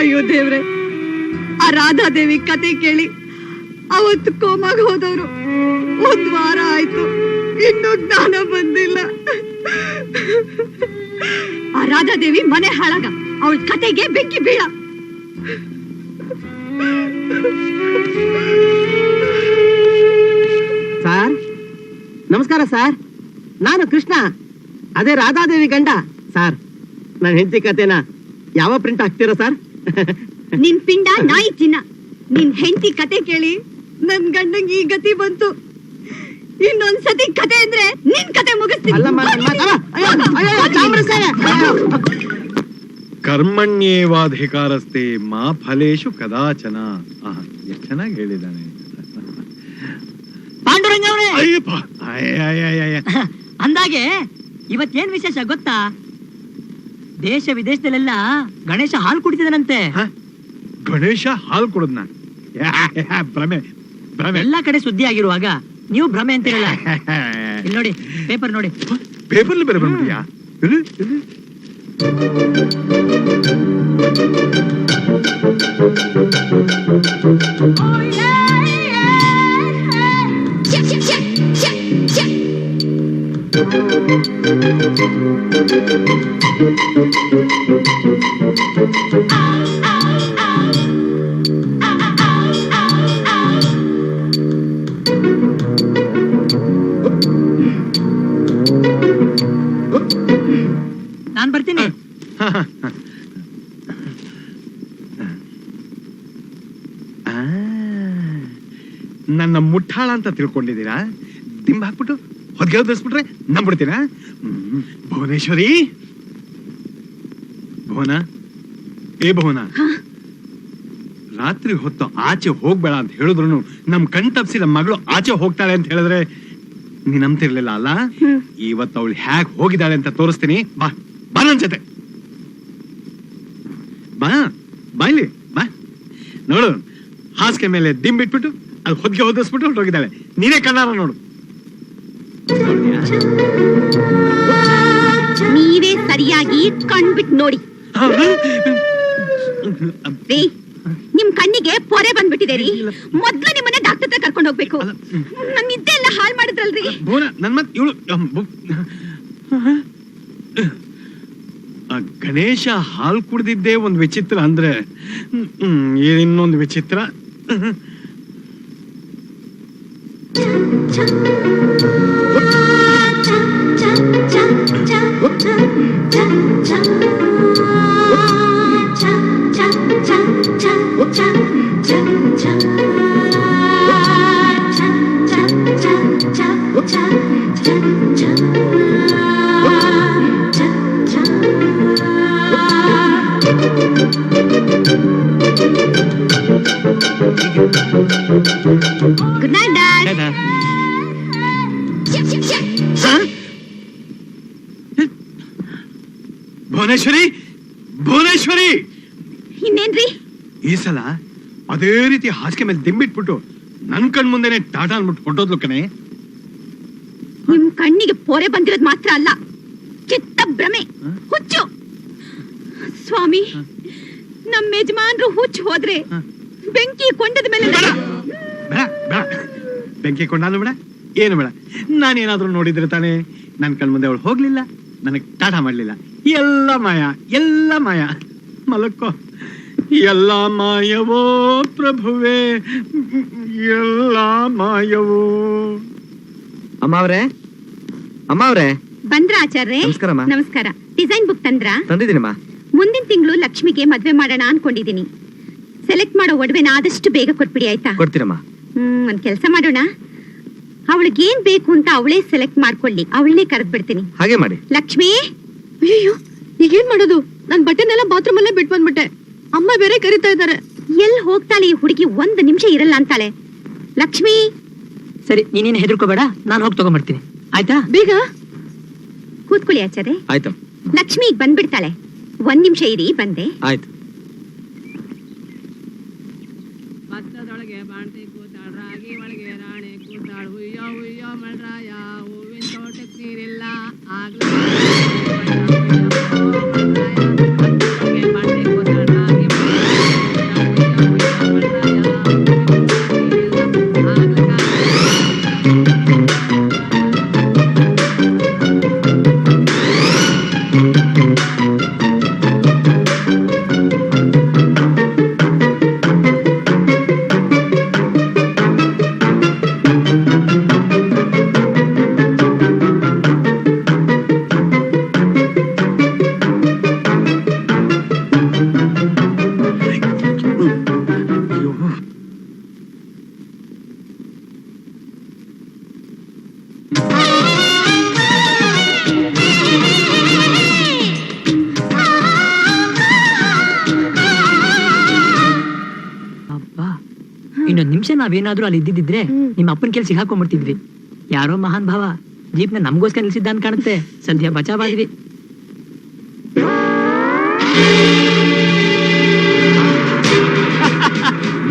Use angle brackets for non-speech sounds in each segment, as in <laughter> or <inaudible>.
ಅಯ್ಯೋ ದೇವ್ರೆ, ಆ ರಾಧಾದೇವಿ ಕತೆ ಕೇಳಿ ಅವತ್ತು ಕೋಮಾಗ ಹೋದವರು. ಒಂದ್ ವಾರ ಆಯ್ತು, ಇನ್ನೂ ಜ್ಞಾನ ಬಂದಿಲ್ಲ. ಆ ರಾಧಾದೇವಿ ಮನೆ ಹಾಳಾಗ, ಅವಳ ಕತೆಗೆ ಬೆಂಕಿ ಬೀಳ. ಸಾರ್, ನಮಸ್ಕಾರ ಸಾರ್. ನಾನು ಕೃಷ್ಣ, ಅದೇ ರಾಧಾದೇವಿ ಗಂಡ. ಸಾರ್, ನನ್ನ ಹೆಂಡತಿ ಕತೆನ ಯಾವ ಪ್ರಿಂಟ್ ಹಾಕ್ತೀರಾ ಸರ್ ನಿನ್ ಪಿಂಡ ನಾಯಿ ಚಿನ್ನ ನಿನ್ ಹೆಂಡತಿ ಕತೆ ಕೇಳಿ ನನ್ ಗಂಡಂಗ್ ಈ ಗತಿ ಬಂತು ಇನ್ನೊಂದ್ಸತಿ ಕತೆ ಅಂದ್ರೆ ನಿನ್ ಕತೆ ಮುಗಿಸ್ತೀನಿ ಅಲ್ಲಮ್ಮ, ನನ್ನ ಮಾತಲ್ಲ. ಅಯ್ಯೋ, ಅಯ್ಯೋ, ಅಯ್ಯೋ, ಚಾಮರಸೇನೆ. ಅಯ್ಯೋ. ಕರ್ಮಣ್ಯೇವಾಧಿಕಾರಸ್ತೆ ಮಾ ಫಲೇಶು ಕದಾಚನ ಆಹಾ, ಎಷ್ಟ್ ಚೆನ್ನಾಗಿ ಹೇಳಿದಾನೆ ಪಾಂಡುರಂಗ ಅವರೇ ಅಯ್ಯಪ್ಪ ಅಯ್ಯ, ಅಯ್ಯ, ಅಯ್ಯ, ಅಯ್ಯ. ಅಂದಾಗೆ ಇವತ್ತೇನ್ ವಿಶೇಷ ಗೊತ್ತಾ ದೇಶ ವಿದೇಶದಲ್ಲೆಲ್ಲ ಗಣೇಶ ಹಾಲು ಕುಡಿತಿದನಂತೆ. ಹ? ಗಣೇಶ ಹಾಲು ಕುಡಿದ್ನ? ಭ್ರಮೆ ಭ್ರಮೆ. ಎಲ್ಲಾ ಕಡೆ ಸುದ್ದಿ ಆಗಿರುವಾಗ ನೀವು ಭ್ರಮೆ ಅಂತಿರಲ್ಲ <laughs> ಇಲ್ಲಿ ನೋಡಿ ಪೇಪರ್ ನೋಡಿ. ಪೇಪರ್ ಬೇರೆ ಬಂದ್ಬಿಟ್ಟಿಯಾ? ನಾನ್ ಬರ್ತೀನಿ. ನನ್ನ ಮುಟ್ಟಾಳ ಅಂತ ತಿಳ್ಕೊಂಡಿದ್ದೀರಾ? ದಿಂಬ ಹಾಕ್ಬಿಟ್ಟು. ಹೊದ್ಗೆ ಧರಿಸ್ಬಿಟ್ರೆ ನಂಬಿಡ್ತೀನ. ಭುವನೇಶ್ವರಿ? ಭುವನ? ಏ ಭುವನ ರಾತ್ರಿ ಹೊತ್ತು ಆಚೆ ಹೋಗ್ಬೇಡ ಅಂತ ಹೇಳಿದ್ರು ನಮ್ ಕಣ್ ತಪ್ಸಿ ನಮ್ಮ ಮಗಳು ಆಚೆ ಹೋಗ್ತಾಳೆ ಅಂತ ಹೇಳಿದ್ರೆ ನೀ ನಂಬ್ತಿರ್ಲಿಲ್ಲ ಅಲ್ಲ? ಇವತ್ತು ಅವಳು ಹ್ಯಾಕ್ ಹೋಗಿದ್ದಾಳೆ ಅಂತ ತೋರಿಸ್ತೀನಿ. ಬಾ ಬಾ ನನ್ ಜೊತೆ. ಬಾ ಬಾಯ್ಲಿ ಬಾ. ನೋಡು ಹಾಸಿಗೆ ಮೇಲೆ ದಿಂಬಿಟ್ಬಿಟ್ಟು ಅಲ್ಲಿ ಹೊದ್ಗೆ ಹೊದಿಸ್ಬಿಟ್ಟು ಹೊರಟೋಗಿದ್ದಾಳೆ. ನೀನೇ ಕಣ್ಣಾರ ನೋಡು? ನೀವೇ ಸರಿಯಾಗಿ ಕಣ್ಬಿಟ್ಟು ನೋಡಿ. ನಿಮ್ ಕಣ್ಣಿಗೆ ಪೊರೆ ಬಂದ್ಬಿಟ್ಟಿದೆ ರೀ. ಮೊದ್ಲು ನಿಮ್ಮನ್ನ ಡಾಕ್ಟರ್ ಹತ್ರ ಕರ್ಕೊಂಡು ಹೋಗ್ಬೇಕು. ನನ್ ನಿದ್ದೆ ಎಲ್ಲ ಹಾಳ್ ಮಾಡಿದ್ರಲ್ರಿ. ನನ್ ಮತ್ ಇವಳು ಗಣೇಶ ಹಾಲು ಕುಡ್ದಿದ್ದೇ ಒಂದು ವಿಚಿತ್ರ ಅಂದ್ರೆ ಇನ್ನೊಂದು ಹ್ಮ್, ಇನ್ನೊಂದು ವಿಚಿತ್ರ good night dad Bhuvaneshwari? Bhuvaneshwari! ಇನ್ನೇನ್ರಿ? ಈ ಸಲ ಅದೇ ರೀತಿ ಹಾಸಿಗೆ ಮೇಲೆ ದಿಂಬಿಟ್ಬಿಟ್ಟು ನನ್ ಕಣ್ ಮುಂದೆನೆ ಟಾಟಾ ಅನ್ಬಿಟ್ಟು ಹೊಟ್ಟೋದ್ಲು ಕಣೆ. ನಿಮ್ ಕಣ್ಣಿಗೆ ಪೊರೆ ಬಂದಿರೋದ್ ಮಾತ್ರ ಅಲ್ಲ ಚಿತ್ತ ಭ್ರಮೆ? ಹುಚ್ಚು. ಸ್ವಾಮಿ ನಮ್ಮ ಯಜಮಾನ್ರು ಹುಚ್ಚು ಹೋದ್ರೆ ಬೆಂಕಿ ಕೊಂಡದ ಮೇಲೆ ಬೆಂಕಿ ಕೊಂಡಾನು ಬೇಡ ಏನು ಬೇಡ. ನಾನೇನಾದ್ರೂ ನೋಡಿದ್ರೆ ತಾನೇ ನನ್ ಕಣ್ ಮುಂದೆ ಅವಳು ಹೋಗ್ಲಿಲ್ಲ. ನನಗ್ ಟಾಟ ಮಾಡಲಿಲ್ಲ. ಎಲ್ಲ ಮಾಯ ಎಲ್ಲ ಮಾಯ. ಮಲಕ್ಕೋ ಎಲ್ಲ ಮಾಯವೋ ಪ್ರಭುವೇ. ಎಲ್ಲ ಮಾಯವೋ. ಅಮ್ಮ ಅಮ್ಮವ್ರೆ? ಅಮ್ಮ ಅವ್ರೆ ಬಂದ್ರ ಆಚಾರ್ಯ ನಮಸ್ಕಾರಮ್ಮ. ನಮಸ್ಕಾರ. ಡಿಸೈನ್ ಬುಕ್ ತಂದ್ರ? ತಂದಿದ್ದೀನಮ್ಮ. ಮುಂದಿನ ತಿಂಗಳು ಲಕ್ಷ್ಮಿಗೆ ಮದ್ವೆ ಮಾಡೋಣ ಅನ್ಕೊಂಡಿದೀನಿ ಸೆಲೆಕ್ಟ್ ಮಾಡೋ ಒಡವೆನ ಆದಷ್ಟು ಬೇಗ ಕೊಟ್ಬಿಡಿ ಆಯ್ತಾ? ಕೊಡ್ತೀರಮ್ಮ ಹ್ಮ್ ಒಂದ್ ಕೆಲಸ ಮಾಡೋಣ. ಅವಳಿಗೆ ಏನ್ ಬೇಕು ಅಂತ ಅವಳೇ ಸೆಲೆಕ್ಟ್ ಮಾಡ್ಕೊಳ್ಳಿ. ಅವಳನ್ನೇ ಕರೆದ್ ಬಿಡ್ತೀನಿ. ಹಾಗೆ ಮಾಡಿ. ಲಕ್ಷ್ಮಿ? ಅಯ್ಯೋ ಈಗೇನ್ ಮಾಡೋದು? ನನ್ ಬಟ್ಟೆನೆಲ್ಲ ಬಾತ್ರೂಮ್ ಅಲ್ಲೇ ಬಿಟ್ ಬಂದ್ಬಿಟ್ಟೆ. ಅಮ್ಮ ಬೇರೆ ಕರಿತಾ ಇದ್ದಾರೆ. ಎಲ್ಲಿ ಹೋಗ್ತಾಳೆ ಈ ಹುಡುಗಿ ಒಂದ್ ನಿಮಿಷ ಇರಲ್ಲ ಅಂತಾಳೆ. ಲಕ್ಷ್ಮಿ? ಸರಿ ನೀನೇನು ಹೆದರ್ಕೋಬೇಡ ನಾನು ಹೋಗಿ ತಗೊಂಡ್ಬರ್ತೀನಿ. ಆಯ್ತಾ? ಬೇಗ? ಕೂತ್ಕೊಳ್ಳಿ ಆಚಾರೆ ಆಯ್ತು. ಲಕ್ಷ್ಮಿ ಈಗ ಬಂದ್ಬಿಡ್ತಾಳೆ. ಒಂದ್ ನಿಮಿಷ ಇರಿ ಬಂದೆ. ಆಯ್ತು. Magla. ನಾವೇನಾದ್ರೂ ಅಲ್ಲಿ ಇದ್ದಿದ್ರೆ ನಿಮ್ಮ ಅಪ್ಪನ ಕೇಳಿ ಸಿಗಾಕೊಂಡ್ಬಿಡ್ತಿದ್ವಿ ಯಾರೋ ಮಹಾನ್ ಭಾವ ಜೀಪ್ನ ನಮ್ಗೋಸ್ಕರ ನಿಲ್ಸಿದ್ದ ಅಂತ ಕಾಣುತ್ತೆ. ಸಂಧ್ಯಾ ಬಚಾವಾದ್ವಿ.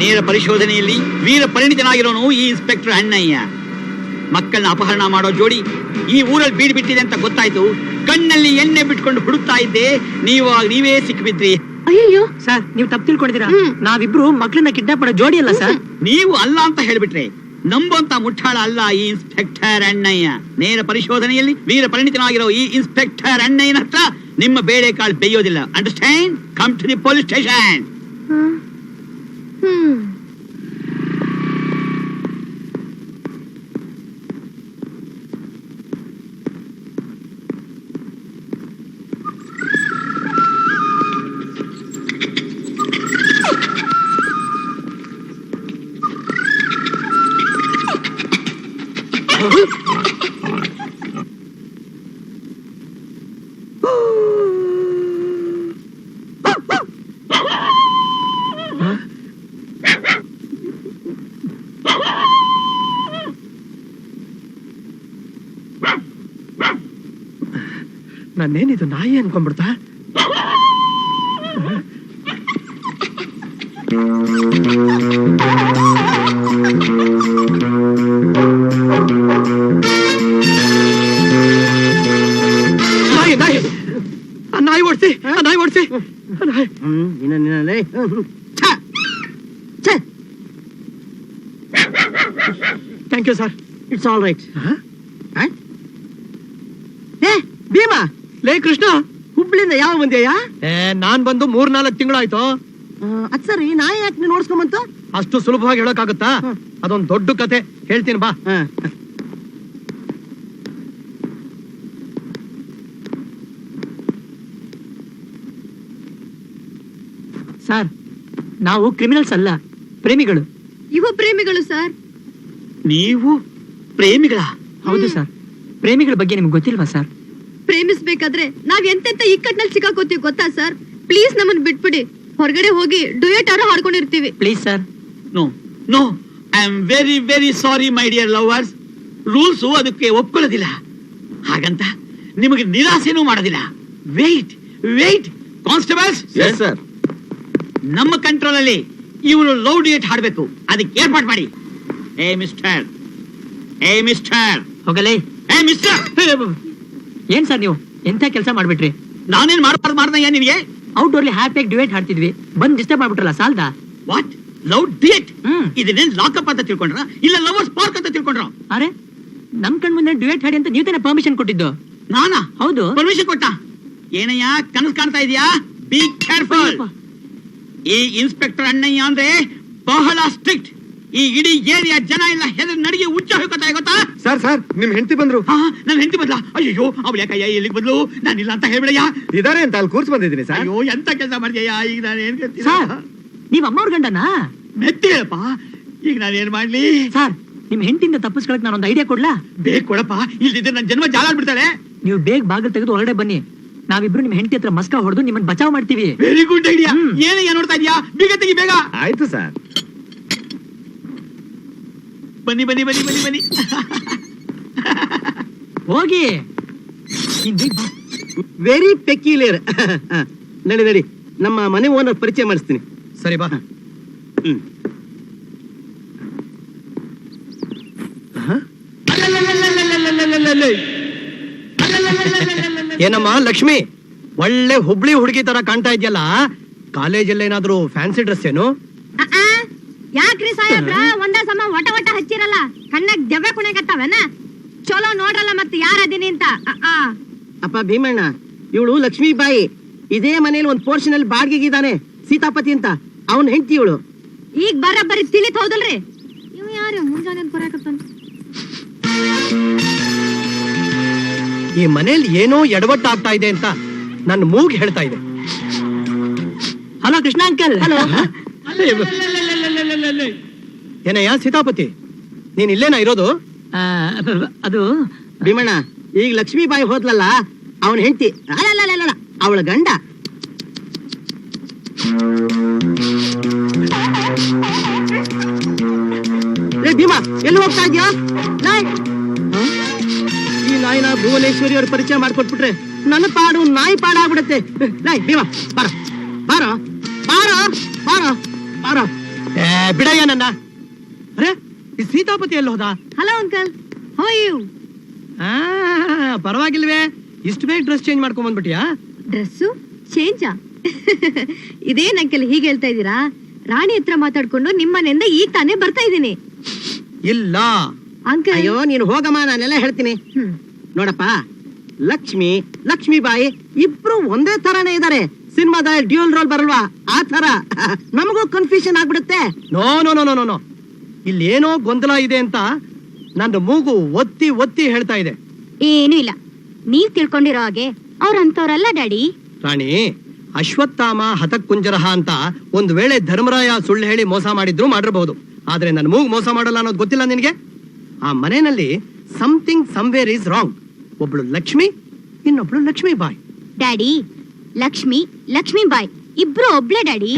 ನೇರ ಪರಿಶೋಧನೆಯಲ್ಲಿ ವೀರ ಪರಿಣಿತನಾಗಿರೋನು ಈ ಇನ್ಸ್ಪೆಕ್ಟರ್ ಅಣ್ಣಯ್ಯ ಮಕ್ಕಳನ್ನ ಅಪಹರಣ ಮಾಡೋ ಜೋಡಿ ಈ ಊರಲ್ಲಿ ಬೀಡ್ ಬಿಟ್ಟಿದೆ ಅಂತ ಗೊತ್ತಾಯ್ತು. ಕಣ್ಣಲ್ಲಿ ಎಣ್ಣೆ ಬಿಟ್ಕೊಂಡು ಹುಡುಕ್ತಾ ಇದ್ದೆ. ನೀವು ನೀವೇ ಸಿಕ್ಬಿದ್ರಿ ಅಯ್ಯಯ್ಯೋ. ಸರ್ ನೀವು ತಪ್ಪು ತಿಳ್ಕೊಂಡಿದ್ದೀರಾ. ನಾವಿಬ್ರು ಮಕ್ಕಳನ್ನ ಕಿಡ್ನಾಪ್ ಮಾಡೋ ಜೋಡಿ ಅಲ್ಲ ಸರ್ ನೀವು ಅಲ್ಲ ಅಂತ ಹೇಳ್ಬಿಟ್ರೆ ನಂಬುವಂತ ಮುಟ್ಟಾಳ ಅಲ್ಲ ಈ ಇನ್ಸ್ಪೆಕ್ಟರ್ ಅಣ್ಣಯ್ಯ. ನೇರ ಪರಿಶೋಧನೆಯಲ್ಲಿ ವೀರ ಪರಿಣಿತನಾಗಿರೋ ಈ ಇನ್ಸ್ಪೆಕ್ಟರ್ ಅಣ್ಣಯ್ಯನ ಹತ್ರ ನಿಮ್ಮ ಬೇಳೆಕಾಳು ಬೇಯೋದಿಲ್ಲ. Understand come to the police station hmm. ಹ್ಮ್ ನಾನೇನಿದು ನಾಯಿ ಅನ್ಕೊಂಡ್ಬಿಡ್ತಾ? ನಾಯಿ ನಾಯಿ. ಆ ನಾಯಿ ಓಡಿಸಿ ಆ ನಾಯಿ ಓಡಿಸಿ. Thank you sir it's all right ಏ ಭೀಮಾ ಲೇ ಕೃಷ್ಣ ಹುಬ್ಳಿಂದ ಯಾವ ಬಂದ್ಯಾ ಏ ನಾನ್ ಬಂದು ಮೂರ್ ನಾಲ್ಕು ತಿಂಗಳಾಯ್ತು ಅದ್ ಸರಿ ನಾ ಯಾಕೆ ನೀನ್ ನೋಡ್ಸ್ಕೊಂಬಂತ ಅಷ್ಟು ಸುಲಭವಾಗಿ ಹೇಳಕಾಗುತ್ತಾ? ಅದೊಂದು ಅದೊಂದ್ ದೊಡ್ಡ ಕತೆ ಹೇಳ್ತೀನಿ ಬಾ. ಸರ್ ನಾವು ಕ್ರಿಮಿನಲ್ಸ್ ಅಲ್ಲ ಪ್ರೇಮಿಗಳು. ಇವು ಪ್ರೇಮಿಗಳು ಸರ್? ನೀವು ಪ್ರೇಮಿಗಳ? ಹೌದು ಸರ್ ಪ್ರೇಮಿಗಳ ಬಗ್ಗೆ ನಿಮ್ಗೆ ಗೊತ್ತಿಲ್ವಾ ಸರ್? ಪ್ರೇಮಿಸ್ಬೇಕಾದ್ರೆ ನಾವ್ ಎಂತೆಂತ ಇಕ್ಕಟ್ನಲ್ಲಿ ಸಿಕ್ಕಾಕೋತೀವಿ ಗೊತ್ತಾ ಸರ್ ಪ್ಲೀಸ್ ನಮ್ಮನ್ ಬಿಟ್ಬಿಡಿ ಹೊರಗಡೆ ಹೋಗಿ ಡುಯೆಟ್ ಆರೋ ಹಾಡ್ಕೊಂಡಿರ್ತೀವಿ please sir no no I am very very sorry my dear lovers rules ಅದಕ್ಕೆ ಒಪ್ಕೊಳ್ಳೋದಿಲ್ಲ ಹಾಗಂತ ನಿಮಗೆ ನಿರಾಸೆನೂ ಮಾಡೋದಿಲ್ಲ ವೇಟ್ ವೇಟ್ ಕಾನ್ಸ್ಟೇಬಲ್ಸ್ ಸರ್ ನಮ್ಮ ಕಂಟ್ರೋಲ್ ಅಲ್ಲಿ ಇವರು ಲವ್ ಡಿಯೇಟ್ ಹಾಡ್ಬೇಕು ಅದಕ್ಕೆ ಏರ್ಪಾಟ್ ಮಾಡಿ ಏ ಮಿಸ್ಟರ್ ಏ ಮಿಸ್ಟರ್ ಹೋಗಲಿ ಏ ಮಿಸ್ಟರ್ ಏನ್ ಸರ್ ನೀವು? ಎಂತ ಕೆಲಸ ಮಾಡ್ಬಿಟ್ರಿ? ನಾನೇನ್ ಮಾಡಬಾರ್ದು ಮಾಡ್ದಯ್ಯ ನಿನಗೆ? ಔಟ್ಡೋರ್ಲಿ ಹ್ಯಾಪಿಯಾಗಿ ಡಿವೇಟ್ ಹಾಡ್ತಿದ್ವಿ. ಬಂದ್ ಡಿಸ್ಟರ್ಬ್ ಮಾಡ್ಬಿಟ್ರಲ್ಲ ಸಾಲ್ದ? ವಾಟ್ ಲವ್ ಡಿಯೇಟ್ ಇದನ್ನೇನ್ ಲಾಕಪ್ ಅಂತ ತಿಳ್ಕೊಂಡ್ರ? ಇಲ್ಲ ಲವರ್ಸ್ ಪಾರ್ಕ್ ಅಂತ ತಿಳ್ಕೊಂಡ್ರ? ಅರೆ ನಮ್ ಕಣ್ ಮುಂದೆ ಡಿವೇಟ್ ಹಾಡಿ ಅಂತ ನೀವು ತಾನೇ ಪರ್ಮಿಷನ್ ಕೊಟ್ಟಿದ್ದು? ನಾನಾ? ಹೌದು. ಪರ್ಮಿಷನ್ ಕೊಟ್ಟ? ಏನಯ್ಯ ಕನಸು ಕಾಣ್ತಾ ಇದೀಯಾ? ಬಿ ಕೇರ್ಫುಲ್ ಈ ಇನ್ಸ್ಪೆಕ್ಟರ್ ಅಣ್ಣಯ್ಯ ಅಂದ್ರೆ ಬಹಳ ಸ್ಟ್ರಿಕ್ಟ್ ಈ ಇಡೀ ಏರಿಯಾ ಜನ ಎಲ್ಲ ಹೆದರ್ ನಡಿಗೆ ಉಚ್ಚ ಹೋಗ್ತಾ ಗೊತ್ತಾ? ಸರ್ ಸರ್ ನಿಮ್ ಹೆಂಡತಿ ಬಂದ್ರು. ಹಾ ನನ್ನ ಹೆಂಡತಿ ಬದ್ಲ? ಅಯ್ಯೋ ಅವಳ ಕೈಯ ಎಲ್ಲಿಗೆ ಬದ್ಲು? ಇಲ್ಲ ಅಂತ ಹೇಳ್ಬಿಡಯ್ಯ. ಇದಾರೆ ಅಂತ ಅಲ್ಲಿ ಕೂರ್ಸ್ ಬಂದಿದ್ದೀನಿ ಸರ್. ಅಯ್ಯೋ ಎಂತ ಕೆಲಸ ಮಾಡ್ತೀಯ ಈಗ ನಾನು ಏನ್ ಸರ್ ನೀವ್ ಅಮ್ಮವ್ರ ಗಂಡನಾ? ಮೆತ್ತಿ ಹೇಳಪ್ಪ ಈಗ ನಾನು ಏನ್ ಮಾಡ್ಲಿ? ಸರ್ ನಿಮ್ ಹೆಂಡತಿಯಿಂದ ತಪ್ಪಿಸ್ಕೊಳಕ್ ನಾನೊಂದು ಐಡಿಯಾ ಕೊಡ್ಲಾ? ಬೇಗ ಕೊಡಪ್ಪ. ಇಲ್ಲಿದ್ರೆ ನನ್ನ ಜನ್ಮ ಜಾಲ ಬಿಡ್ತಾಳೆ ನೀವು ಬೇಗ ಬಾಗಿಲು ತೆಗೆದು ಹೊರಗಡೆ ಬನ್ನಿ. ನಾವಿಬ್ರು ನಿಮ್ ಹೆಂಡತಿ ಹತ್ರ ಮಸ್ಕ ಹೊಡೆದು ನಿಮ್ಮನ್ನ ಬಚಾವ್ ಮಾಡ್ತೀವಿ. Very good idea. ಏನಯ್ಯ ನೋಡ್ತಾ ಇದೀಯಾ? ಬೇಗ ತೆಗಿ ಬೇಗ. ಆಯ್ತು ಸರ್. ಬನ್ನಿ ಬನ್ನಿ ಬನ್ನಿ ಬನ್ನಿ ಬನ್ನಿ. ಹೋಗಿ. ವೆರಿ ಪೆಕ್ಯುಲಿಯರ್ ನಡಿ ನಡಿ. ನಮ್ಮ ಮನೆ ಓನರ್ ಪರಿಚಯ ಮಾಡಿಸ್ತೀನಿ. ಸರಿ ಬಾ. ಹ್ಮ್. ಏನಮ್ಮ ಲಕ್ಷ್ಮಿ? ಒಳ್ಳೆ ಹುಬ್ಳಿ ಹುಡುಗಿ ತರ ಕಾಣ್ತಾ ಇದೆಯಲ್ಲ? ಕಾಲೇಜಲ್ಲಿ ಏನಾದ್ರೂ ಫ್ಯಾನ್ಸಿ ಡ್ರೆಸ್ ಏನು ಯಾಕ್ರಿ ಸಾಹೇಬ್ರ? ಒಂದ ಸಮ ಒಟ ಕುಣಕತ್ತಾವೇನ ಚಲೋ ನೋಡ್ರಲ್ಲ ಮತ್ತೆ ಯಾರ ಅದೀನಿ ಅಂತ? ಆ. ಅಪ್ಪ ಭೀಮಣ್ಣ ಇವಳು ಲಕ್ಷ್ಮೀಬಾಯಿ. ಇದೇ ಮನೇಲಿ ಒಂದ್ ಪೋರ್ಷನ್ ಅಲ್ಲಿ ಬಾಡಿಗೆಗಿದ್ದಾನೆ ಸೀತಾಪತಿ ಅಂತ. ಅವನ್ ಹೆಂಡತಿ ಇವಳು. ಈಗ ಬರ ತಿಳಿತ ಹೌದಲ್ರಿ? ಇವ್ ಯಾರು? ಮುಂಜಾನೆ ಬರಾಕತ್ತಾನ ಈ ಮನೇಲಿ ಏನೋ ಎಡವಟ್ಟ ಆಗ್ತಾ ಇದೆ ಅಂತ ನನ್ನ ಮೂಗ್ ಹೇಳ್ತಾ ಇದೆ. Hello Krishna uncle. ಏನಯ್ಯ ಸೀತಾಪತಿ? ನೀನ್ ಇಲ್ಲೇನಾ ಇರೋದು? ಅದು ಭೀಮಣ್ಣ, ಈಗ ಲಕ್ಷ್ಮೀ ಬಾಯಿ ಹೋದ್ಲಲ್ಲ, ಅವನ ಹೆಂಡತಿ ಅವಳ ಗಂಡ. ಭೀಮಾ, ಎಲ್ಲಿ ಹೋಗ್ತಾ ಇದ್ಯಾ ನಾಯ್. ಈ ನಾಯಿನ ಭುವನೇಶ್ವರಿ ಅವ್ರ ಪರಿಚಯ ಮಾಡ್ಕೊಟ್ಬಿಟ್ರೆ ನನ್ನ ಪಾಡು ನಾಯಿ ಪಾಡಾಗ್ಬಿಡತ್ತೆ. ನಾಯ್, ಭೀಮಾ, ಬಾರ. ಬಾರ. ಬಾರ. ಬಾರ. ಬಾರ. ಬಿಡಯ್ಯ ನನ್ನ. ಅರೆ ಈ ಸೀತಾಪತಿ ಎಲ್ಲಿ ಹೋದ? ಹಲೋ ಅಂಕಲ್ ಹೋ ಯು ಆ, ಪರವಾಗಿಲ್ವೇ. ಇಷ್ಟು ಬೇಗ ಡ್ರೆಸ್ ಚೇಂಜ್ ಮಾಡ್ಕೊಂಡ್ ಬಂದ್ಬಿಟ್ಟಿಯಾ ಡ್ರೆಸ್ಸು ಚೇಂಜಾ ಇದೇನ್ ಅಂಕಲ್ ಹೀಗೆ ಹೇಳ್ತಾ ಇದ್ದೀರಾ? ರಾಣಿ ಹತ್ರ ಮಾತಾಡ್ಕೊಂಡು ನಿಮ್ಮನೆಯಿಂದ ಈಗ ತಾನೇ ಬರ್ತಾ ಇದ್ದೀನಿ. ಇಲ್ಲ. ಅಂಕಲ್ ಅಯ್ಯೋ ನೀನು ಹೋಗಮ್ಮ ನಾನೆಲ್ಲ ಹೇಳ್ತೀನಿ. ಹ್ಮ್. ನೋಡಪ್ಪ ಲಕ್ಷ್ಮಿ ಲಕ್ಷ್ಮೀಬಾಯಿ ಇಬ್ರು ಒಂದೇ ತರಾನೇ ಇದಾರೆ ಸಿನಿಮಾದ ಡ್ಯೂಲ್ ರೋಲ್ ಬರಲ್ವಾ? ಆ ತರ <laughs> ನಮಗೂ ಕನ್ಫ್ಯೂಷನ್ ಆಗ್ಬಿಡುತ್ತೆ. No no no no no ಇಲ್ಲಿ ಏನೋ ಗೊಂದಲ ಇದೆ ಅಂತ ನನ್ನ ಮೂಗು ಒತ್ತಿ ಒತ್ತಿ ಹೇಳ್ತಾ ಇದೆ. ಏನೂ ಇಲ್ಲ. ನೀವ್ ತಿಳ್ಕೊಂಡಿರೋ ಹಾಗೆ ಅವ್ರಂತವ್ರಲ್ಲ ಡ್ಯಾಡಿ. ರಾಣಿ ಅಶ್ವತ್ಥಾಮ ಹತಕುಂಜರಹ ಅಂತ ಒಂದು ವೇಳೆ ಧರ್ಮರಾಯ ಸುಳ್ಳು ಹೇಳಿ ಮೋಸ ಮಾಡಿದ್ರು ಮಾಡಿರಬಹುದು. ಆದ್ರೆ ನನ್ನ ಮೂಗು ಮೋಸ ಮಾಡಲ್ಲ ಅನ್ನೋದು ಗೊತ್ತಿಲ್ಲ ನಿನಗೆ? ಆ ಮನೆಯಲ್ಲಿ ಸಮಥಿಂಗ್ ಸಮ್ವೇರ್ ಈಸ್ ರಾಂಗ್ ಒಬ್ಳು Lakshmi ಇನ್ನೊಬ್ಳು Lakshmi bye. Daddy Lakshmi Lakshmi bye. ಇಬ್ರು ಒಬ್ಳೆ ಡ್ಯಾಡಿ.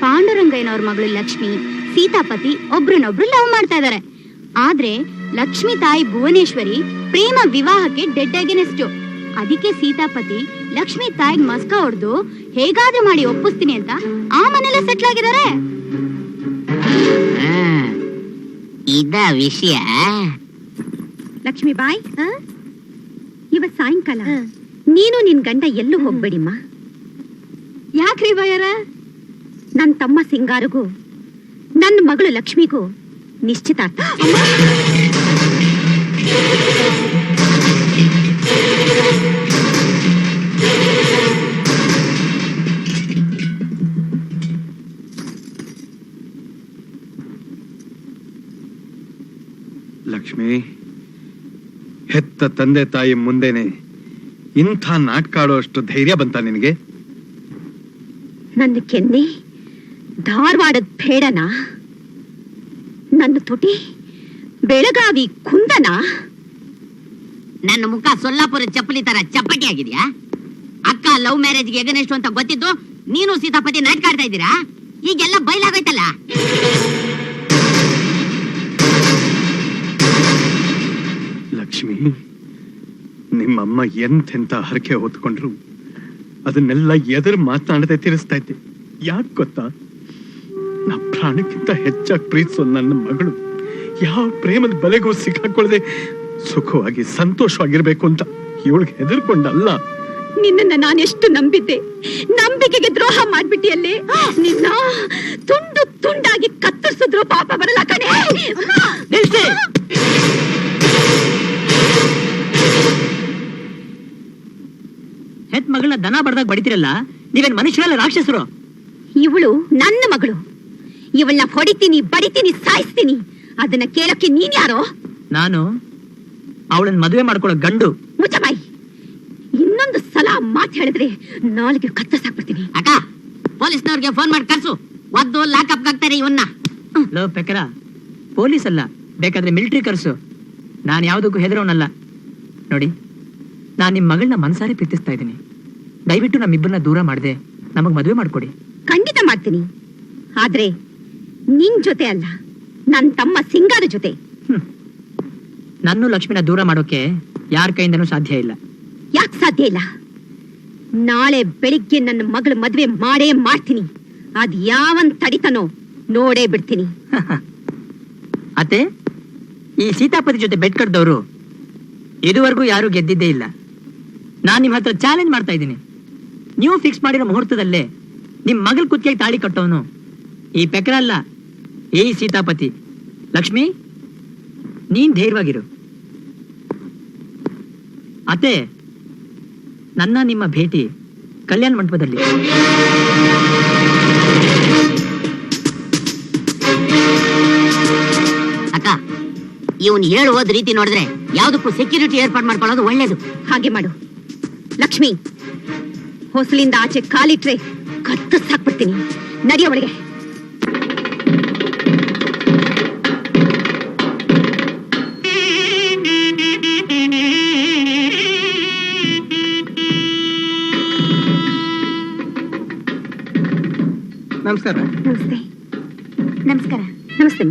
ಪಾಂಡುರಂಗಯ್ಯನವ್ರ ಮಗಳು ಲಕ್ಷ್ಮಿ. ಸೀತಾಪತಿ ಒಬ್ರನ್ನೊಬ್ರು ಲವ್ ಮಾಡ್ತಾ ಇದಾರೆ. ಆದ್ರೆ ಲಕ್ಷ್ಮಿ ತಾಯಿ ಭುವನೇಶ್ವರಿ ಪ್ರೇಮ ವಿವಾಹಕ್ಕೆ ಡೆಡ್ ಅಗೇನೆಸ್ಟ್ ಅದಕ್ಕೆ ಸೀತಾಪತಿ ಲಕ್ಷ್ಮಿ ತಾಯಿಗ್ ಮಸ್ಕ ಹೊಡೆದು ಹೇಗಾದ್ರೂ ಮಾಡಿ ಒಪ್ಪಿಸ್ತೀನಿ ಅಂತ ಆ ಮನೇಲೆ ಸೆಟ್ಲ್ ಆಗಿದ್ದಾರೆ. ಇದ ವಿಷಯ. ಲಕ್ಷ್ಮೀಬಾಯಿ ಇವತ್ ಸಾಯಂಕಾಲ. ನೀನು ನಿನ್ ಗಂಡ ಎಲ್ಲೂ ಹೋಗ್ಬೇಡಿಮ್ಮ. ಯಾಕ್ರಿ ಬಾಯರ ನನ್ ತಮ್ಮ ಸಿಂಗಾರಿಗೂ ನನ್ನ ಮಗಳು ಲಕ್ಷ್ಮಿಗೂ ನಿಶ್ಚಿತಾರ್ಥ ಲಕ್ಷ್ಮಿ ಹೆತ್ತ ತಂದೆ ತಾಯಿ ಮುಂದೆನೆ ಇಂಥ ನಾಟ್ಕಾಡೋ ಅಷ್ಟು ಧೈರ್ಯ ಬಂತ ನಿನಗೆ? ನನ್ನ ಕೆನ್ನೆ ಧಾರವಾಡದ ಬೇಡನ ನನ್ನ ತುಟಿ ಬೆಳಗಾವಿ ಕುಂದನ? ನನ್ನ ಮುಖ ಸೊಲ್ಲಾಪುರ ಚಪ್ಪಲಿ ತರ ಚಪ್ಪಟಿ ಆಗಿದ್ಯಾ? ಅಕ್ಕ ಲವ್ ಮ್ಯಾರೇಜ್ಗೆ ಎಗನೆಷ್ಟು ಅಂತ ಗೊತ್ತಿದ್ದು ನೀನು ಸೀತಾಪತಿ ನಾಟಕ ಆಡ್ತಾ ಇದ್ದೀರಾ? ಈಗೆಲ್ಲ ಬಯಲಾಗೋಯ್ತಲ್ಲ ಲಕ್ಷ್ಮಿ, ನಿಮ್ಮಮ್ಮ ಎಂತೆಂತ ಹರಕೆ ಹೊತ್ಕೊಂಡ್ರು? ಅದನ್ನೆಲ್ಲ ಎದುರು ಮಾತನಾಡದೆ ತೀರಿಸ್ತಾ ಇದ್ದೆ. ಯಾಕೆ ಗೊತ್ತಾ? ನಾ ಪ್ರಾಣಕ್ಕಿಂತ ಹೆಚ್ಚಾಗಿ ಪ್ರೀತಿಸೋ ನನ್ನ ಮಗಳು. ಯಾವ ಪ್ರೇಮದ ಬಲೆಗೂ ಸಿಕ್ಕಾಕೊಳ್ಳದೆ ಸುಖವಾಗಿ ಸಂತೋಷವಾಗಿರ್ಬೇಕು ಅಂತ ಇವಳಿಗೆ ಹೆದರ್ಕೊಂಡಲ್ಲ. ನಿನ್ನನ್ನ ಎಷ್ಟು ನಂಬಿದ್ದೆ? ನಂಬಿಕೆಗೆ ದ್ರೋಹ ಮಾಡ್ಬಿಟ್ಟಿಯಲ್ಲೇ? ನಿನ್ನ ತುಂಡು ತುಂಡಾಗಿ ಕತ್ತರಿಸಿದ್ರು ಪಾಪ ಬರಲ್ಲ ಕಣೆ. ನಿಲ್ಸಿ. ಹೆತ್ ಮಗಳನ್ನ ದನ ಬಡ್ದಾಗ ಬಡಿತಿರಲ್ಲ? ನೀವೇನ್ ಮನುಷ್ಯರಲ್ಲ ರಾಕ್ಷಸರು? ಇವಳು ನನ್ನ ಮಗಳು. ಇವಳನ್ನ ಹೊಡಿತೀನಿ ಬಡಿತೀನಿ ಸಾಯಿಸ್ತೀನಿ. ಅದನ್ನ ಕೇಳಕ್ಕೆ ನೀನ್ ಯಾರೋ? ನಾನು ಅವಳನ್ನ ಮದುವೆ ಮಾಡ್ಕೊಳ್ಳೋ ಗಂಡು. ಮುಚ್ಚಬಾಯಿ. ಇನ್ನೊಂದು ಸಲ ಮಾತು ಹೇಳಿದ್ರೆ ನಾಳೆಗೆ ಕತ್ತ ಸಾಕ್ಬಿಡ್ತೀನಿ ಅಕ್ಕ ಪೊಲೀಸ್ನವ್ರಿಗೆ ಫೋನ್ ಮಾಡಿ ಕರ್ಸು. ಒದ್ದು ಲಾಕಪ್ ಆಗ್ತಾರೆ ಇವನ್ನ. ಲೋ ಪೆಕರ ಪೊಲೀಸ್ ಅಲ್ಲ ಬೇಕಾದ್ರೆ ಮಿಲಿಟರಿ ಕರ್ಸು. ನಾನು ಯಾವುದಕ್ಕೂ ಹೆದರೋನಲ್ಲ. ನೋಡಿ ನಾನು ನಿಮ್ಮ ಮಗಳನ್ನ ಮನಸಾರೆ ಪ್ರೀತಿಸ್ತಾ ಇದ್ದೀನಿ. ದಯವಿಟ್ಟು ನಮ್ಮಿಬ್ಬರನ್ನ ದೂರ ಮಾಡಿದೆ ನಮಗೆ ಮದುವೆ ಮಾಡ್ಕೊಡಿ. ಖಂಡಿತ ಮಾಡ್ತೀನಿ. ಆದ್ರೆ ನಿನ್ ಜೊತೆ ಅಲ್ಲ ನನ್ ತಮ್ಮ ಸಿಂಗಾರ ಜೊತೆ. ನನ್ನೂ ಲಕ್ಷ್ಮಿನ ದೂರ ಮಾಡೋಕೆ ಯಾರ ಕೈಯಿಂದನೂ ಸಾಧ್ಯ ಇಲ್ಲ. ಯಾಕೆ ಸಾಧ್ಯ ಇಲ್ಲ? ನಾಳೆ ಬೆಳಿಗ್ಗೆ ನನ್ನ ಮಗಳ ಮದುವೆ ಮಾಡೇ ಮಾಡ್ತೀನಿ. ಅದ್ ಯಾವನ್ ತಡಿತನೋ ನೋಡೇ ಬಿಡ್ತೀನಿ. <laughs> ಅತ್ತೆ ಈ ಸೀತಾಪತಿ ಜೊತೆ ಬೆಡ್ ಕಟ್ಟದವರು ಇದುವರೆಗೂ ಯಾರು ಗೆದ್ದಿದ್ದೇ ಇಲ್ಲ. ನಾನ್ ನಿಮ್ ಹತ್ರ ಚಾಲೆಂಜ್ ಮಾಡ್ತಾ ಇದ್ದೀನಿ. ನೀವು ಫಿಕ್ಸ್ ಮಾಡಿರೋ ಮುಹೂರ್ತದಲ್ಲೇ ನಿಮ್ ಮಗಳ ಕುತ್ತಿಗೆ ತಾಳಿ ಕಟ್ಟೋನು. ಈ ಪೆಕರ ಈ ಸೀತಾಪತಿ ಲಕ್ಷ್ಮಿ ನೀನ್ ಧೈರ್ಯವಾಗಿರು. ಅತ್ತೆ ನನ್ನ ನಿಮ್ಮ ಭೇಟಿ ಕಲ್ಯಾಣ ಮಂಟಪದಲ್ಲಿ. ಅಕ್ಕ ಇವನು ಹೇಳುವುದ ರೀತಿ ನೋಡಿದ್ರೆ ಯಾವುದಕ್ಕೂ ಸೆಕ್ಯೂರಿಟಿ ಏರ್ಪಾಡು ಮಾಡ್ಕೊಳ್ಳೋದು ಒಳ್ಳೇದು. ಹಾಗೆ ಮಾಡು. ಲಕ್ಷ್ಮಿ ಹೊಸಲಿಂದ ಆಚೆ ಕಾಲಿಟ್ರೆ ಕತ್ತರಿಸಾಕ್ಬಿಡ್ತೀನಿ. ನಡಿಯ ಒಳಗೆ ನಮಸ್ಕಾರ. ನಮಸ್ತೆ. ನಮಸ್ಕಾರ. ನಮಸ್ತೆ.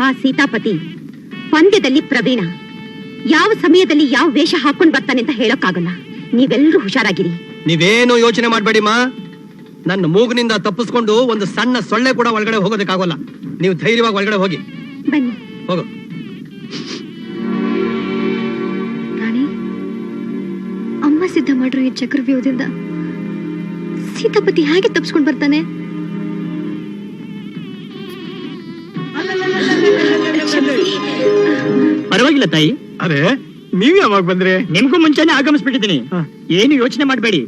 ಆ ಸೀತಾಪತಿ ಪಂದ್ಯದಲ್ಲಿ ಪ್ರವೀಣ. ಯಾವ ಸಮಯದಲ್ಲಿ ಯಾವ ವೇಷ ಹಾಕೊಂಡ್ ಬರ್ತಾನೆ ಅಂತ ಹೇಳೋಕ್ಕಾಗಲ್ಲ. ನೀವೆಲ್ಲರೂ ಹುಷಾರಾಗಿರಿ. ನೀವೇನು ಯೋಚನೆ ಮಾಡಬೇಡಿ ಮಾ. ನನ್ನ ಮೂಗಿನಿಂದ ತಪ್ಪಿಸ್ಕೊಂಡು ಒಂದು ಸಣ್ಣ ಸೊಳ್ಳೆ ಕೂಡ ಒಳಗಡೆ ಹೋಗೋದಕ್ಕಾಗಲ್ಲ. ನೀವು ಧೈರ್ಯವಾಗಿ ಒಳಗಡೆ ಹೋಗಿ. ಬನ್ನಿ. ಹೋಗು. ಅಮ್ಮ ಸಿದ್ಧ ಮಾಡಿರೋ ಈ ಚಕ್ರವ್ಯೂಹದಿಂದ ಸೀತಾಪತಿ ಹೇಗೆ ತಪ್ಪಿಸ್ಕೊಂಡು ಬರ್ತಾನೆ. ಪರವಾಗಿಲ್ಲ ತಾಯಿ. ಅರೆ ನೀವ್ ಯಾವಾಗ ಬಂದ್ರೆ? ನಿಮ್ಗೂ ಮುಂಚೆನೆ ಆಗಮಿಸ್ಬಿಟ್ಟಿದ್ದೀನಿ. ಏನು ಯೋಚನೆ ಮಾಡಬೇಡಿ.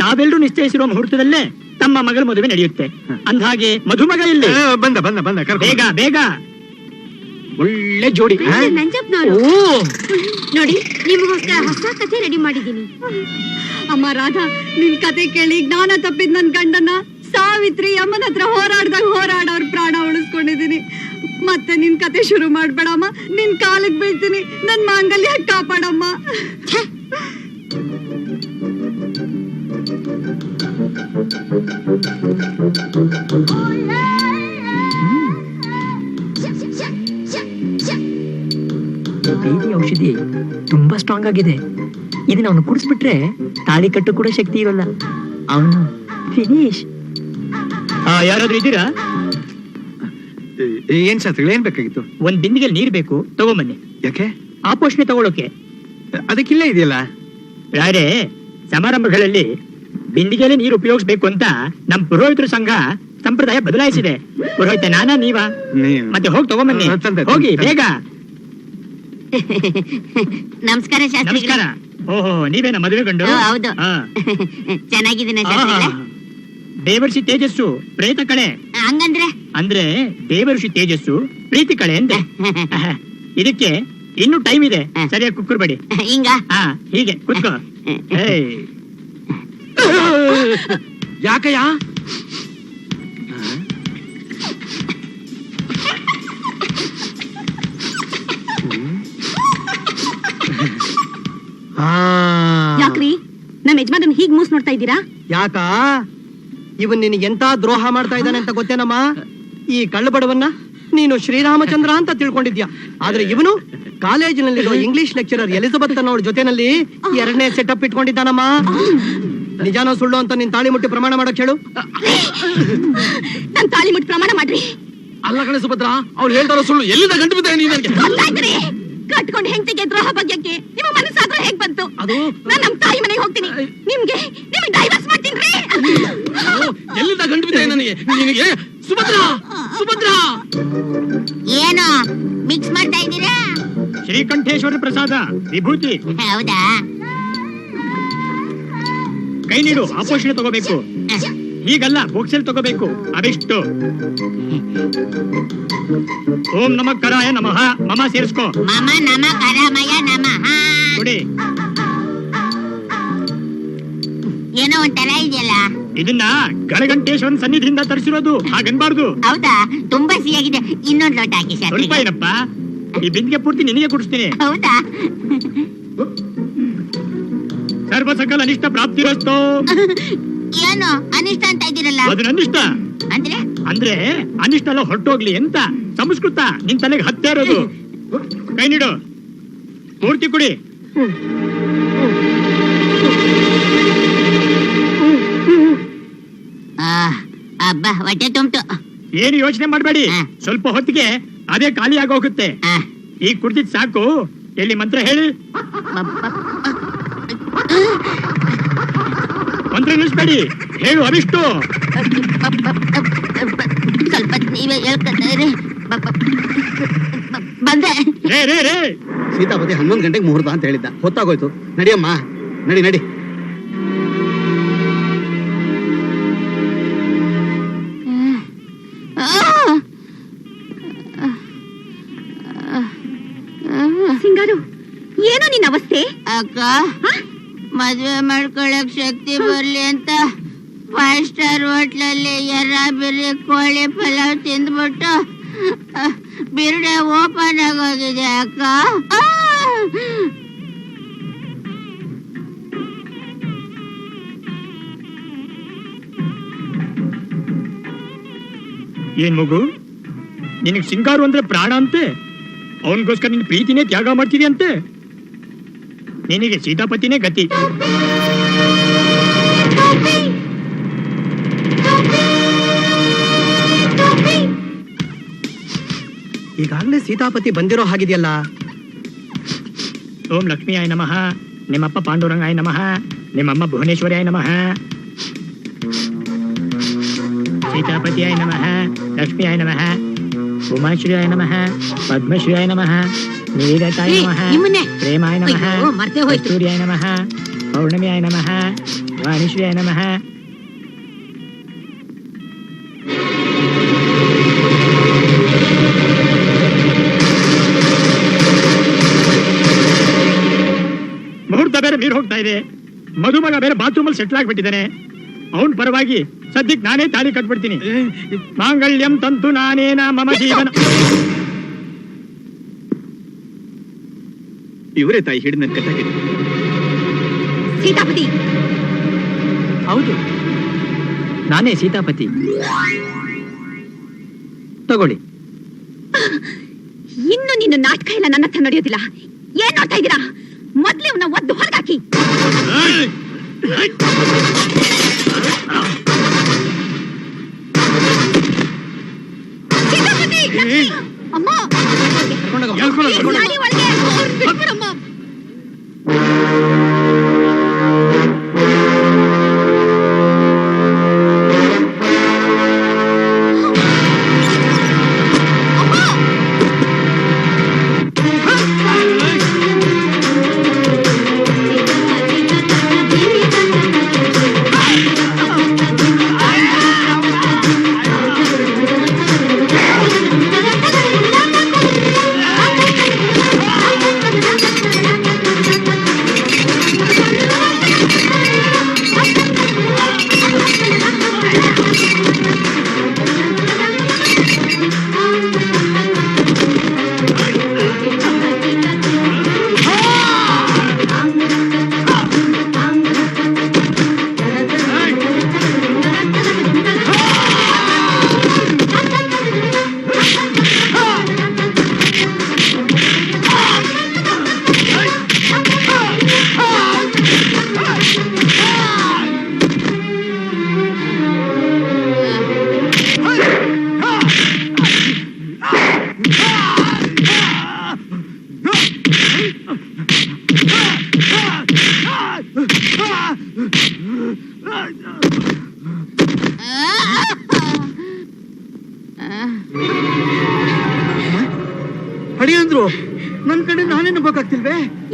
ತಾವೆಲ್ಲರೂ ನಿಶ್ಚಯಿಸಿರುವ ಮುಹೂರ್ತದಲ್ಲೇ ತಮ್ಮ ಮಗಳ ಮದುವೆ ನಡೆಯುತ್ತೆ. ಅಂದ್ಹಾಗೆ ಮಧುಮಗ ಇಲ್ಲಿ. ಇಲ್ಲ ಬಂದ ಬಂದ ಬಂದ ಬೇಗ ಬೇಗ. ಒಳ್ಳೆ ಜೋಡಿ? ನಂಜಪ್ನವ್ರು. ನೋಡಿ ನಿಮಗೋಸ್ಕರ ಹೊಸ ಕಥೆ ರೆಡಿ ಮಾಡಿದ್ದೀನಿ. ಅಮ್ಮ ರಾಧಾ, ನಿನ್ ಕತೆ ಕೇಳಿ ಜ್ಞಾನ ತಪ್ಪಿದ್ ನನ್ ಗಂಡನ ಸಾವಿತ್ರಿ ಅಮ್ಮನ ಹತ್ರ ಹೋರಾಡ್ದಾಗ ಹೋರಾಡೋರ್ ಪ್ರಾಣ ಉಳಿಸ್ಕೊಂಡಿದೀನಿ. ಮತ್ತೆ ನಿನ್ ಕತೆ ಶುರು ಮಾಡ್ಬೇಡಮ್ಮ. ನಿನ್ ಕಾಲಕ್ ಬೀಳ್ತೀನಿ. ನನ್ ಮಾಂಗಲ್ಯ ಕಾಪಾಡಮ್ಮ. ಔಷಧಿ ತುಂಬಾ ಸ್ಟ್ರಾಂಗ್ ಆಗಿದೆ. ಇದನ್ನ ಅವನು ಕುಡಿಸ್ಬಿಟ್ರೆ ತಾಳಿ ಕಟ್ಟು ಕೂಡ ಶಕ್ತಿ ಇರಲ್ಲ. ಅವನು ಫಿನಿಶ್. ಯಾರಾದ್ರೂ ಇದ್ದೀರಾ? ಏನ್ ಶಾಸ್ತ್ರಿಗಳು ಏನ್ ಬೇಕಾಗಿತ್ತು? ಒಂದ್ ಬಿಂದಿಗೆ ನೀರ್ ಬೇಕು ತಗೊಂಬನ್ನಿ. ಯಾಕೆ? ಆ ಪೋಷಣೆ ತಗೊಳಕ್ಕೆ ಅದಕ್ಕಿಲ್ಲ ಇದೆಯಲ್ಲ? ಯಾರೇ ಸಮಾರಂಭಗಳಲ್ಲಿ ಬಿಂದಿಗೆಯಲ್ಲಿ ನೀರು ಉಪಯೋಗಿಸ್ಬೇಕು ಅಂತ ನಮ್ ಪುರೋಹಿತರ ಸಂಘ ಸಂಪ್ರದಾಯ ಬದಲಾಯಿಸಿದೆ. ಪುರೋಹಿತ ನಾನಾ ನೀವಾ? ಮತ್ತೆ ಹೋಗಿ ತಗೊಂಬನ್ನಿ. ಹೋಗಿ ಬೇಗ. ನಮಸ್ಕಾರ ಶಾಸ್ತ್ರಿಗಳೇ. ನಮಸ್ಕಾರ. ಓಹೋ ನೀವೇನ ಮದುವೆ ಗಂಡು? ಹೌದು. ಆ. ಚೆನ್ನಾಗಿದ್ದೀನ ದೇವರ್ಷಿ ತೇಜಸ್ಸು ಪ್ರೇತ ಕಳೆ. ಹಂಗಂದ್ರೆ? ಅಂದ್ರೆ ದೇವರ್ಷಿ ತೇಜಸ್ಸು ಪ್ರೀತಿ ಕಳೆ ಅಂದ್ರೆ <laughs> ಇದಕ್ಕೆ ಇನ್ನು ಟೈಮ್ ಇದೆ. ಸರಿಯಾಗಿ ಕುಕ್ಕರ್ಬೇಡಿ. ಹಿಂಗ? ಹಾ ಹೀಗೆ ಕುತ್ಕೋ. <laughs> ಏಯ್. <laughs> ಯಾಕಯ್ಯ? ಯಾಕ್ರಿ? ನಮ್ ಯಜಮಾನ್ ಹೀಗ್ ಮೂಸ್ ನೋಡ್ತಾ ಇದ್ದೀರಾ? ಯಾಕ? ಇವನ್ ನಿನಗೆ ಎಂತ ದ್ರೋಹ ಮಾಡ್ತಾ ಇದ್ದಾನೆ ಅಂತ ಗೊತ್ತೇನಮ್ಮ? ಈ ಕಳ್ಳ ಬಡವನ್ನ ನೀನು ಶ್ರೀರಾಮಚಂದ್ರ ಅಂತ ತಿಳ್ಕೊಂಡಿದ್ಯಾ? ಆದ್ರೆ ಇವನು ಕಾಲೇಜಿನಲ್ಲಿರೋ ಇಂಗ್ಲಿಷ್ ಲೆಕ್ಚರರ್ ಎಲಿಜಬೆತ್ ಅನ್ನೋಳ ಜೊತೆನಲ್ಲಿ ಎರಡನೇ ಸೆಟಪ್ ಇಟ್ಕೊಂಡಿದ್ದಾನಮ್ಮ. ನಿಜಾನೋ ಸುಳ್ಳು ಅಂತ ನಿನ್ ತಾಳಿ ಮುಟ್ಟಿ ಪ್ರಮಾಣ ಮಾಡಕ್ ಹೇಳು. ನನ್ ತಾಳಿ ಮುಟ್ಟಿ ಪ್ರಮಾಣ ಮಾಡ್ರಿ. ಅಲ್ಲ ಕಣೆ ಸುಭದ್ರ ಅವ್ಳು ಹೇಳ್ತಾರೋ ಸುಳ್ಳು ಎಲ್ಲಿಂದ ಗಂಟು ಬಿದ್ದ ನೀನ್ ಕಟ್ಕೊಂಡು ಹೆಂಡತಿಗೆ ದ್ರೋಹ ಬಗ್ಗೆ ನಿಮ್ಮ ಮನಸ್ಸಾದ್ರೂ ಹೇಗ್ ಬಂತು? ಅದು ನಾನ್ ನಮ್ ತಾಯಿ ಮನೆಗೆ ಹೋಗ್ತೀನಿ. ನಿಮ್ಗೆ? ನಿಮ್ಗೆ ಡೈವರ್ಸ್ ಮಾಡ್ತೀನಿ ಎಲ್ಲಿಂದ ಗಂಟು ಬಿದ್ದೆ ನನಗೆ? ನಿನಗೆ? ಸುಭದ್ರ! ಸುಭದ್ರ! ಏನು? ಮಿಕ್ಸ್ ಮಾಡ್ತಾ ಇದ್ದೀರಾ? ಶ್ರೀಕಂಠೇಶ್ವರ ಪ್ರಸಾದ ವಿಭೂತಿ. ಹೌದಾ? ಕೈ ನೀಡು ಆಪೋಷಣೆ ತಗೋಬೇಕು. ಹೀಗಲ್ಲ ಬೋಕ್ಸಲ್ ತಗೋಬೇಕು. ಅದೆಷ್ಟು? ಓಂ ನಮ ಕರಾಯ ನಮಃ. ಮಮ ಸೇರಿಸ್ಕೋ. ಮಮ ನಮ ಕರಾಮಯ ನಮಃ. ಕೊಡಿ. ಏನೋ ಒಂಥರ ಇದೆಯಲ್ಲ? ಇದನ್ನ ಗಡಗಂಟೇಶ್ವರನ್ ಸನ್ನಿಧಿಯಿಂದ ತರಿಸಿರೋದು. ಹಾಗನ್ಬಾರ್ದು. ಹೌದಾ? ತುಂಬಾ ಸಿಹಿಯಾಗಿದೆ. ಇನ್ನೊಂದು ಲೋಟ ಹಾಕಿ ಸ್ವಲ್ಪ ಶಾಸ್ತ್ರಿಗಳೇ ಏನಪ್ಪ? ಈ ಬಿಂದಿಗೆ ಪೂರ್ತಿ ನಿನಗೆ ಕುಡಿಸ್ತೀನಿ. ಹೌದಾ? ಸರ್ವಸಕಲ ಅನಿಷ್ಟ ಪ್ರಾಪ್ತಿರಸ್ತೋ. <laughs> ಏನು? ಅನಿಷ್ಟ ಅಂತ ಇದ್ದೀರಲ್ಲ? ಅದು ನನ್ನಿಷ್ಟ ಅಂದ್ರೆ? ಅಂದ್ರೆ ಅನಿಷ್ಟ ಎಲ್ಲ ಹೊರಟೋಗ್ಲಿ ಎಂತ? ಸಂಸ್ಕೃತ ನಿನ್ ತಲೆಗೆ ಹತ್ತೆ ಇರೋದು. ಕೈ ನೀಡು. ಪೂರ್ತಿ ಕುಡಿ. ಆ, ಅಬ್ಬಾ ಹೊಟ್ಟೆ ತುಂಬ್ತು. ಏನು ಯೋಚನೆ ಮಾಡಬೇಡಿ. ಸ್ವಲ್ಪ ಹೊತ್ತಿಗೆ ಅದೇ ಖಾಲಿ ಆಗೋಗುತ್ತೆ. ಈಗ ಕುಡ್ದಿದ್ ಸಾಕು. ಎಲ್ಲಿ ಮಂತ್ರ ಹೇಳಿ. ಮಂತ್ರ ನಿಲ್ಲಿಸ್ಬೇಡಿ ಹೇಳು ಅವಿಷ್ಟು ಸ್ವಲ್ಪ ನೀವೇ ಹೇಳ್ಕೊತಾರೆ. ಬಂದೆ. ರೇ ರೇ ರೇ. ಸೀತಾಪತಿ ಹನ್ನೊಂದು ಗಂಟೆಗೆ ಮುಹೂರ್ತ ಅಂತ ಹೇಳಿದ್ದ. ಹೊತ್ತಾಗೋಯ್ತು. ನಡಿಯಮ್ಮ ನಡಿ ನಡಿ. ಸಿಂಗಾರು ಏನೋ ನಿನ್ನ ಅವಸ್ಥೆ? ಅಕ್ಕ ಮದ್ವೆ ಮಾಡ್ಕೊಳಕ್ ಶಕ್ತಿ ಬರ್ಲಿ ಅಂತ ಫೈವ್ ಸ್ಟಾರ್ ಹೋಟ್ಲಲ್ಲಿ ಎರ ಬಿರಿ ಕೋಳಿ ಪಲಾವ್ ತಿಂದ್ಬಿಟ್ಟು, ಬಿರುಡೆ ಓಪನ್ ಆಗೋಗಿದೆ ಅಕ್ಕ! ಏನ್ ಮಗು? ನಿನಗೆ ಸಿಂಗಾರು ಅಂದ್ರೆ ಪ್ರಾಣ ಅಂತೆ? ಅವನಿಗೋಸ್ಕರ ನಿನ್ ಪ್ರೀತಿನೇ ತ್ಯಾಗ ಮಾಡ್ತೀರಿ ಅಂತೆ ನಿನಗೆ ಸೀತಾಪತಿನೇ ಗತಿ. ಈಗಾಗಲೇ ಸೀತಾಪತಿ ಬಂದಿರೋ ಹಾಗಿದೆಯಲ್ಲ? ಓಂ ಲಕ್ಷ್ಮೀಯಾಯ ನಮಃ. ನಿಮ್ಮಪ್ಪ ಪಾಂಡುರಂಗಾಯ ನಮಃ. ನಿಮ್ಮಮ್ಮ ಭುವನೇಶ್ವರಾಯ ನಮಃ. ಸೀತಾಪತಿ ಸೀತಾಪತಿಯಾಯ ನಮಃ. ಲಕ್ಷ್ಮಿಯಾಯ ನಮಃ. ಉಮಾಶ್ರೀಯಾಯ ನಮಃ. ಪದ್ಮಶ್ರೀಯಾಯ ನಮಃ. ನೀರತಾಯ ನಮಃ. ನಿಮ್ಮನ್ನೇ. ಪ್ರೇಮಾಯ ನಮಃ. ಅಯ್ಯೋ, ಮರ್ತೇ ಹೋಯ್ತು. ಕಸ್ತೂರಿಯಾಯ ನಮಃ. ಪೌರ್ಣಮಿಯಾಯ ನಮಃ. ವಾಣಿಶ್ರೀಯ ನಮಃ. ಮುಹೂರ್ತ ಬೇರೆ ನೀರು ಹೋಗ್ತಾ ಇದೆ. ಮಧುಮಗ ಬೇರೆ ಬಾತ್ರೂಮ್ ಅಲ್ಲಿ ಸೆಟ್ಲ್ ಆಗ್ಬಿಟ್ಟಿದ್ದಾನೆ. ಅವನ್ ಪರವಾಗಿ ಸದ್ಯಕ್ಕೆ ನಾನೇ ತಾಳಿ ಕಟ್ಬಿಡ್ತೀನಿ. ಮಾಂಗಲ್ಯಂ ತಂತು ನಾನೇನ ಮಮ ಜೀವನ. ಇವರೇ ತಾಯಿ ಹಿಡಿದ ನನ್ನ ಕಟ್ಟಾಗಿದೆ ಸೀತಾಪತಿ. ಹೌದು. ನಾನೇ ಸೀತಾಪತಿ. ತಗೊಳ್ಳಿ. ಇನ್ನು ನಿನ್ನ ನಾಟಕ ಎಲ್ಲ ನನ್ನ ಹತ್ರ ನಡೆಯೋದಿಲ್ಲ. ಏನ್ ನೋಡ್ತಾ ಇದ್ದೀರಾ? ಮೊದ್ಲೇ ಅವನ ಒದ್ದು ಹೊರಗಾಕಿ. ಅಮ್ಮ.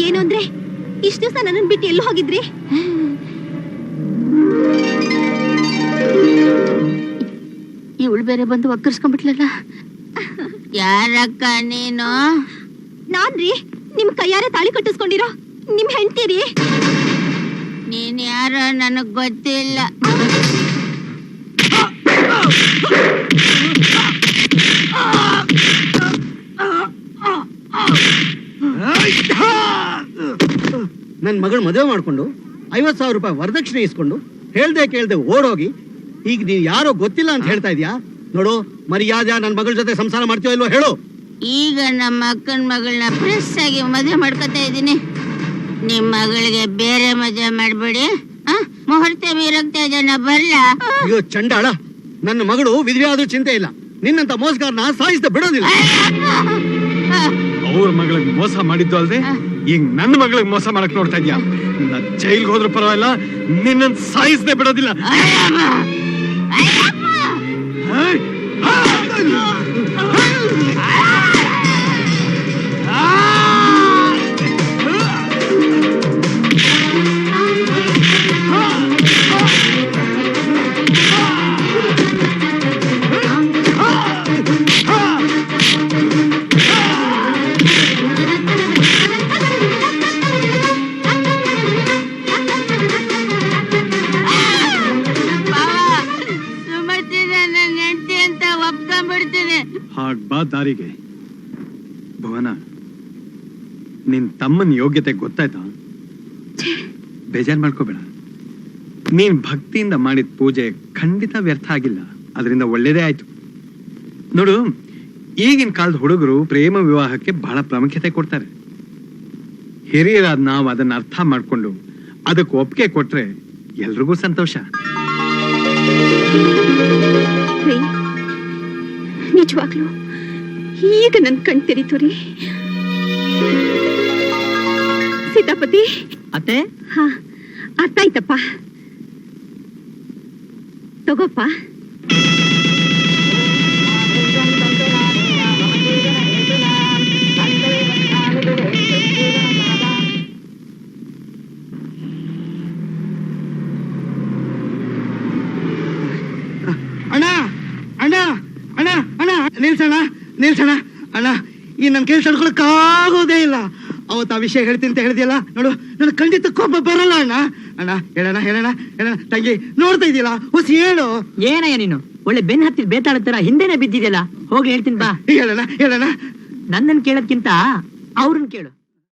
ಏನು ಅಂದ್ರೆ ಇಷ್ಟು ದಿವಸ ನನ್ನನ್ನು ಬಿಟ್ಟು ಎಲ್ಲೂ ಹೋಗಿದ್ರಿ? ಇವಳು ಬೇರೆ ಬಂದು ಒಕ್ಕರ್ಸ್ಕೊಂಡ್ಬಿಟ್ಲಲ್ಲ ಯಾರಕ್ಕ ನೀನು? ನಾನ್ರಿ ನಿಮ್ ಕೈಯಾರೆ ತಾಳಿ ಕಟ್ಟಿಸ್ಕೊಂಡಿರೋ ನಿಮ್ ಹೆಂಡ್ತೀರಿ. ನೀನ್ ಯಾರೋ ನನಗ್ ಗೊತ್ತಿಲ್ಲ. ನನ್ನ ಮಗಳು ಮದುವೆ ಮಾಡ್ಕೊಂಡು ಐವತ್ತು ಸಾವಿರ ರೂಪಾಯಿ ವರದಕ್ಷಿಣೆ ಇಸ್ಕೊಂಡು ಹೇಳ್ದೆ ಕೇಳ್ದೆ ಓಡೋಗಿ ಈಗ ನೀನ್ ಯಾರೋ ಗೊತ್ತಿಲ್ಲ ಅಂತ ಹೇಳ್ತಾ ಇದೀಯಾ? ನೋಡು ಮರ್ಯಾದೆ ನನ್ನ ಮಗಳ ಜೊತೆ ಸಂಸಾರ ಮಾಡ್ತೀವೋ ಇಲ್ವೋ ಹೇಳು. ಈಗ ನಮ್ಮ ಅಕ್ಕನ ಮಗಳನ್ನ ಫ್ರೆಶ್ ಆಗಿ ಮದುವೆ ಮಾಡ್ಕೊತಾ ಇದ್ದೀನಿ. ನಿಮ್ಮ ಮಗಳಿಗೆ ಬೇರೆ ಮದುವೆ ಮಾಡಬೇಡಿ ಆ? ಮುಹೂರ್ತ ಮೀರಾಗ್ತಾ ಬರ್ಲಾ. ಅಯ್ಯೋ ಚಂಡಾಳ ನನ್ನ ಮಗಳು ವಿಧವೆ ಆದ್ರೂ ಚಿಂತೆ ಇಲ್ಲ. ನಿನ್ನಂತ ಮೋಸಗಾರನ ಸಾಯಿಸ್ದ ಬಿಡೋದಿಲ್ಲ. ಅವ್ರ ಮಗಳಿಗೆ ಮೋಸ ಮಾಡಿದ್ದು ಅಲ್ದೆ? ಈಗ ನನ್ನ ಮಗಳಿಗೆ ಮೋಸ ಮಾಡಕ್ ನೋಡ್ತಾ ಇದ್ಯಾ? ನಾ ಜೈಲ್ಗೆ ಹೋದ್ರೂ ಪರವಾಗಿಲ್ಲ ನಿನ್ನ ಸಾಯಿಸದೆ ಬಿಡೋದಿಲ್ಲ. ಯೋಗ್ಯತೆ ಗೊತ್ತಾಯ್ತಾ? ಬೇಜಾರು ಮಾಡ್ಕೋಬೇಡ. ನೀನ್ ಭಕ್ತಿಯಿಂದ ಮಾಡಿದ ಪೂಜೆ ಖಂಡಿತ ವ್ಯರ್ಥ ಆಗಿಲ್ಲ. ಅದರಿಂದ ಒಳ್ಳೇದೇ ಆಯ್ತು. ನೋಡು, ಈಗಿನ ಕಾಲದ ಹುಡುಗರು ಪ್ರೇಮ ವಿವಾಹಕ್ಕೆ ಬಹಳ ಪ್ರಾಮುಖ್ಯತೆ ಕೊಡ್ತಾರೆ. ಹಿರಿಯರಾದ ನಾವು ಅದನ್ನ ಅರ್ಥ ಮಾಡ್ಕೊಂಡು ಅದಕ್ಕೆ ಒಪ್ಪಿಗೆ ಕೊಟ್ರೆ ಎಲ್ರಿಗೂ ಸಂತೋಷ. ನಿಜವಾಗ್ಲೂ ಈಗ ನನ್ ಕಣ್ ತೆರೀತು ರೀ ಸೀತಾಪತಿ ಅತ್ತೆ? ಹಾ ಅರ್ಥ ಆಯ್ತಪ್ಪ ತಗೋಪ್ಪ. ಅಣ್ಣ ಅಣ್ಣ ಅಣ್ಣ ಅಣ್ಣ ನಿಲ್ಸಣ್ಣ ನಿಲ್ಸಣ್ಣ ಅಣ್ಣ ಈ ನನ್ನ ಕೆಲಸ ಆಗೋದೇ ಇಲ್ಲ ಅವತ್ತು ಆ ವಿಷಯ ಹೇಳ್ತೀನಿ ಅಂತ ಹೇಳಿದೆಯಲ್ಲ? ನೋಡು ನನ್ನ ಖಂಡಿತ ಕೋಪ ಬರಲ್ಲ ಅಣ್ಣ. ಅಣ್ಣ ಹೇಳೋಣ ಹೇಳೋಣ ಹೇಳೋಣ ತಂಗಿ ನೋಡ್ತಾ ಇದೆಯಲ್ಲ? ಹೊಸ ಹೇಳು. ಏನಯ್ಯ ನೀನು? ಒಳ್ಳೆ ಬೆನ್ ಹತ್ತಿ ಬೇತಾಳ ತರ ಹಿಂದೆನೆ ಬಿದ್ದಿದೆಯಲ್ಲ? ಹೋಗಿ ಹೇಳ್ತೀನಿ ಬಾ. ಹೇಳೋಣ ಹೇಳೋಣ ನನ್ನನ್ನು ಕೇಳೋದ್ಕಿಂತ ಅವ್ರನ್ನ ಕೇಳು.